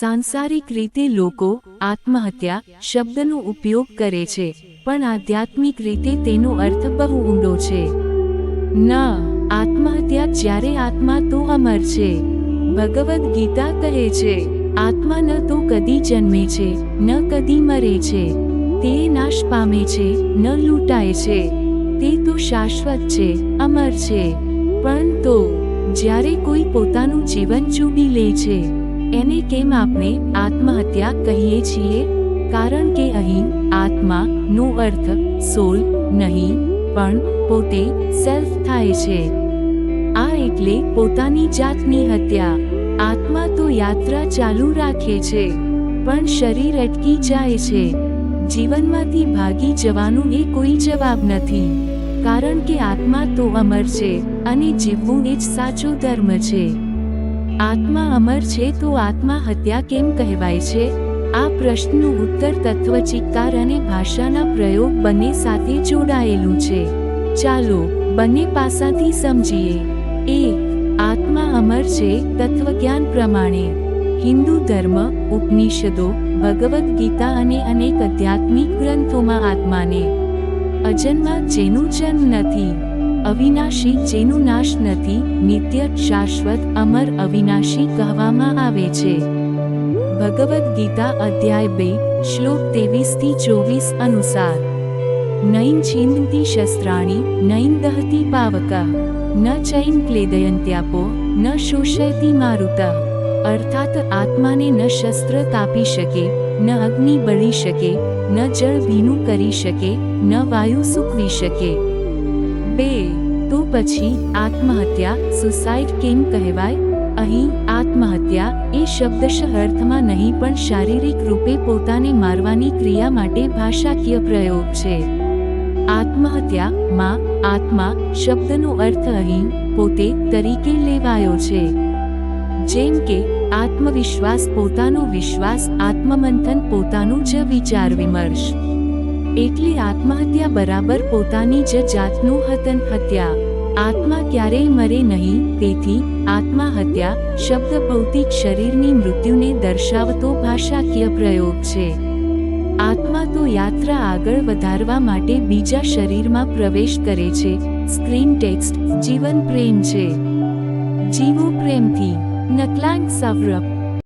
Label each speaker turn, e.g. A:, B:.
A: સાંસારિક રીતે લોકો આત્મહત્યા શબ્દનો ઉપયોગ કરે છે, પણ આધ્યાત્મિક રીતે તેનો અર્થ બહુ ઊંડો છે. ન, આત્મહત્યા જ્યારે આત્મા તો અમર છે. ભગવદ્ ગીતા કહે છે, આત્મા ન તો કદી જન્મે છે, ન કદી મરે છે. તે નાશ પામે છે, ન લૂંટાય છે. તે તો શાશ્વત છે, અમર છે. પણ તો, જ્યારે કોઈ પોતાનું જીવન ચૂડી લે છે એને કેમ આપણે આત્મહત્યા કહીએ છીએ? કારણ કે અહીં આત્મા નો અર્થ સોલ નહીં, પણ પોતે સેલ્ફ થાય છે. આ એટલે પોતાની જાતની હત્યા. આત્મા તો યાત્રા ચાલુ રાખે છે, પણ શરીર અટકી જાય છે. જીવનમાંથી ભાગી જવાનું એ કોઈ જવાબ નથી. કારણ કે આત્મા તો અમર છે અને જીવવું એ જ સાચો ધર્મ છે. આત્મા અમર છે તો આત્મા હત્યા કેમ કહેવાય છે? આ પ્રશ્નનો ઉત્તર તત્વચિત્કાર અને ભાષાના પ્રયોગ બંને સાથે જોડાયેલું છે. ચાલો બંને પાસાથી સમજીએ. એક આત્મા અમર છે તત્વજ્ઞાન પ્રમાણે. હિન્દુ ધર્મ, ઉપનિષદો, ભગવદ્ ગીતા અને અનેક આધ્યાત્મિક ગ્રંથોમાં આત્માને અજન્મા જેનું જન્મ નથી. અવિનાશી જેનું નાશ નથી, નિત્ય શાશ્વત અમર અવિનાશી કહેવામાં આવે છે. ભગવદ્ ગીતા અધ્યાય બે, શ્લોક ત્રેવીસથી ચોવીસ અનુસાર, નૈન છિંદતી શસ્ત્રાણી, નૈન દહતી પાવકા, ન ચૈન ક્લેદયંત્યાપો, ન શોષયતી મારુતા, અર્થાત આત્માને ન શસ્ત્ર તાપી શકે, ન અગ્નિ બળી શકે, ન જળ ભીનું કરી શકે, ન વાયુ સૂકવી શકે. બે પછી આત્મહત્યા, સુસાઇડ કેમ કહેવાય? અહીં આત્મહત્યા એ શબ્દશ અર્થમાં નહીં પણ શારીરિક રૂપે પોતાને મારવાની ક્રિયા માટે ભાષાકીય પ્રયોગ છે. આત્મહત્યા માં આત્મા શબ્દનો અર્થ અહીં પોતે તરીકે લેવાયો છે. જેમ કે આત્મવિશ્વાસ પોતાનો વિશ્વાસ, આત્મમંથન પોતાનું જ વિચાર વિમર્શ. એટલે આત્મહત્યા બરાબર પોતાની જ જાતનું હતન હત્યા. આત્મા ક્યારેય મરે નહીં, તેથી આત્મહત્યા શબ્દ ભૌતિક શરીરની મૃત્યુને દર્શાવતો ભાષાકીય પ્રયોગ છે. આત્મા તો યાત્રા આગળ વધારવા માટે બીજા શરીરમાં પ્રવેશ કરે છે. સ્ક્રીન ટેક્સ્ટ જીવન પ્રેમ છે. જીવો પ્રેમથી નકલાંગ સવરપ